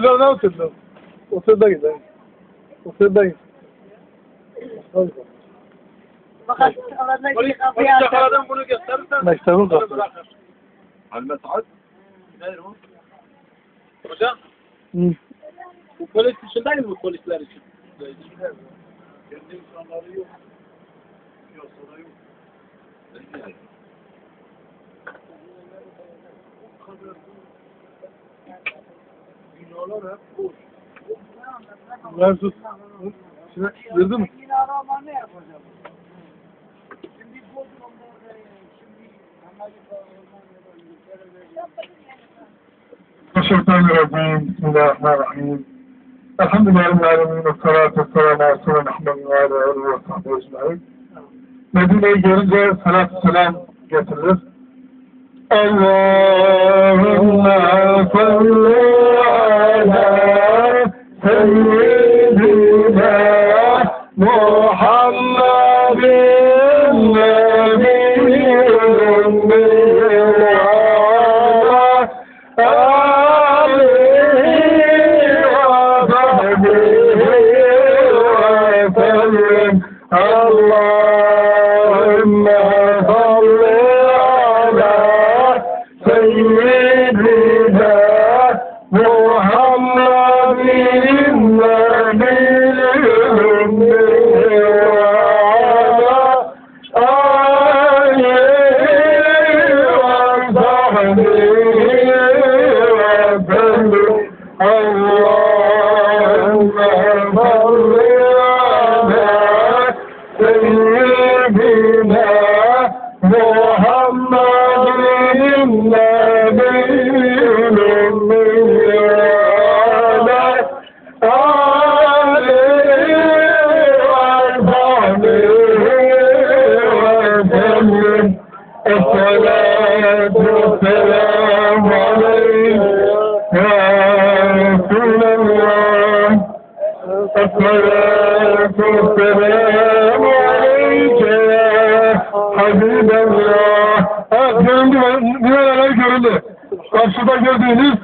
تقدر ولا ما تقدر وصدق ده وصدق مكتبه قفل على المسعد Hocam. Hı. Bu polis dışındaydı mı polisler için? Kendi insanları yok. Piyasada yok. Ne yani? O kadar Ver tut. Şuna girdi mi? Yine arama ne yapacağım? Şimdi Bodrum'da şimdi Amerika, Almanya'da, İngiltere'de Eşhedüllahirrahmanirrahim. Bismillahirrahmanirrahim. Elhamdülillahi. Medine'yi görünce salat selam getirilir. Allahümme salli على سيدنا محمد النبي الله. نبينا محمد النبي الصلاة حبيب الله Göründü, minareler görüldü. Karşıda gördüğünüz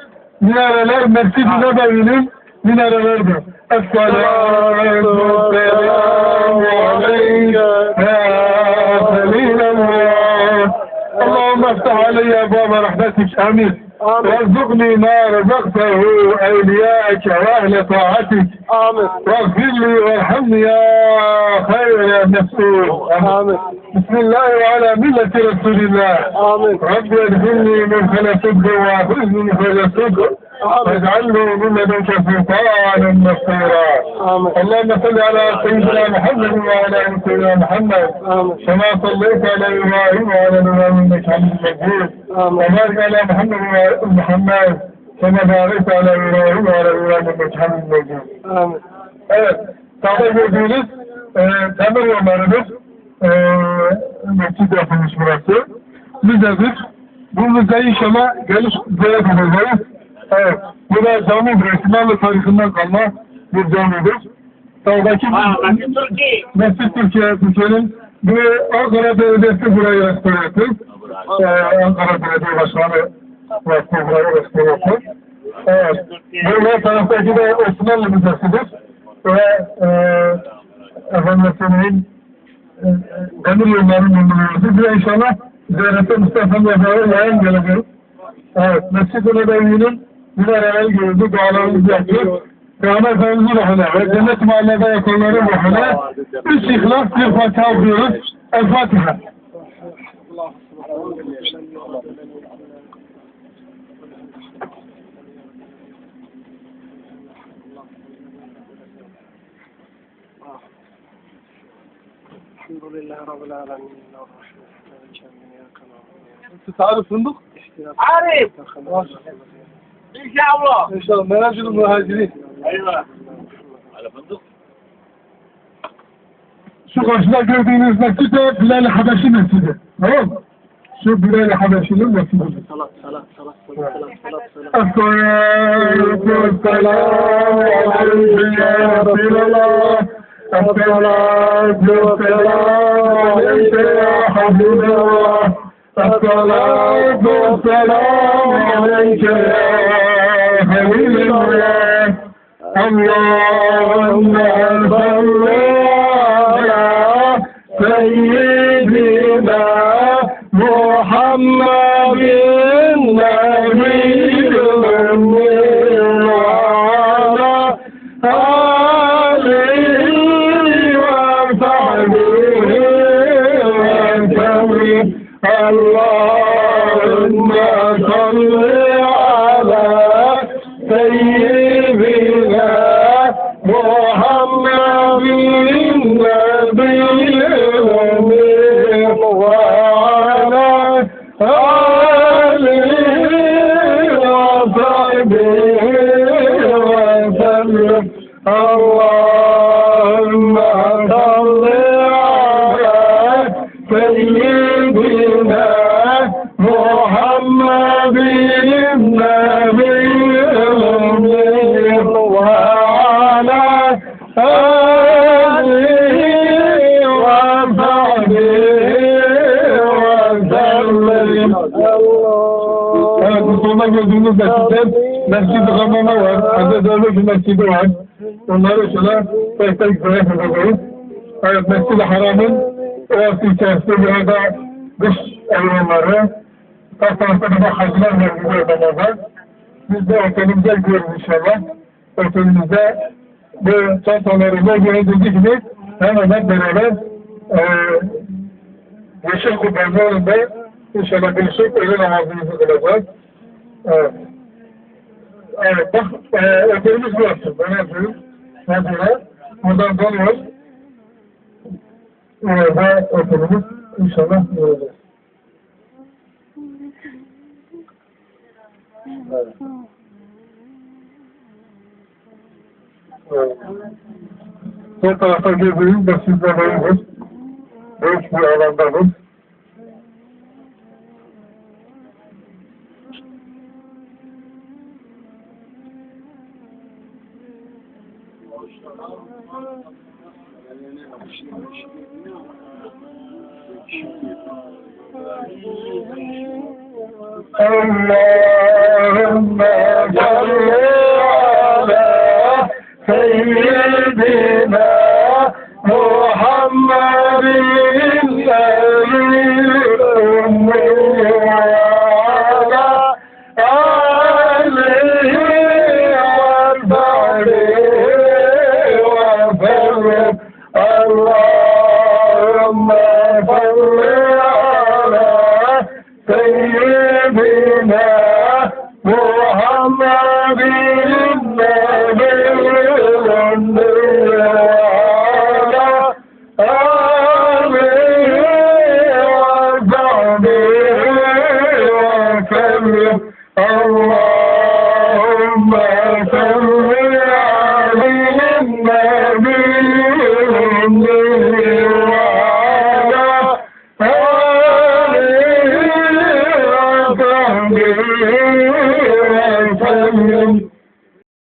minareler Mescid-i Nebevi'nin minarelerdir. Esselatu selamu aleyke ya Selilallah. Allahümme eftah aleyye ebâbe rahmetik. Amin. وارزقني ما رزقته أوليائك وأهل طاعتك Amin. واغفر لي وارحمني يا خير يا مسؤول آمين. بسم الله وعلى ملة رسول الله Amin. رب ادخلني من خلصك واخذني من خلصك واجعلني من لدنك سلطانا نصيرا آمين. اللهم صل على سيدنا محمد وعلى ال سيدنا محمد آمين. كما صليت على ابراهيم وعلى ال ابراهيم انك حميد مجيد آمين. وبارك على محمد وعلى ال محمد كما باركت على ابراهيم وعلى ال ابراهيم انك حميد مجيد Amin. Evet, sağda gördüğünüz e, demir yollarıdır. e, mescid yapılmış burası. Müzedir. Bu müzeyi inşallah geliş ziyaret edeceğiz. Evet, bu da camidir. Osmanlı tarihinden kalma bir camidir. Sağdaki Mescid Türkiye, Türkiye'nin bu Ankara Belediyesi burayı restore etti. Ee, Ankara Belediye Başkanı burası burayı restore etti. Evet. Bu taraftaki de Osmanlı Müzesi'dir. Ve e, efendim söyleyeyim e, demir yollarının bulunması. Bir inşallah ziyarete Mustafa Mehmet'e yayın geleceğiz. Evet. Mescid-i Nebevi'nin minareler görüldü, dualarımızı yaptık. Peygamber Efendimiz'in ruhuna ve cennet mahallede yakanların ruhuna üç ihlas bir Fatiha okuyoruz. El Fatiha. الحمد لله رب العالمين انت تعرف فندق؟ عارف ان شاء الله ان شاء الله منازل المهاجرين أيوه على فندق شو قصدنا قاعدين نسكتوا بلال حبشي مسجد تمام شو بلال حبشي مسجد صلاة صلاة صلاة صلاة صلاة صلاة الصلاة والسلام عليك يا رسول الله حبيب الله الصلاة والسلام عليك يا خليل الله اللهم صل على سيدنا محمد اللهم صل Evet, sonuna gördüğünüz mescitten Mescid-i Gamama var, Hazreti Ömür Mescidi var. Onları şöyle tek tek yapacağız. Evet, Mescid-i Haram'ın orası içerisinde bir da dış evrenleri, sağ tarafta bir de hacılar güzel odamızda. Biz de otelimize gidiyoruz inşallah. Otelimizde bu çantalarımızda görüldüğü gibi hemen hep beraber eee Yeşil Kubbe'nin önünde inşallah birleşik öğle namazımızı kılacağız. Evet. Evet bak e, ötelimiz burası. Ben yapıyorum. Mesela buradan dönüyoruz. Orada otelimiz inşallah göreceğiz. Evet. Evet. Sol tarafta gördüğünüz mescidlerimiz. Büyük bir alandamız. اللهم صل على سيدنا محمد baby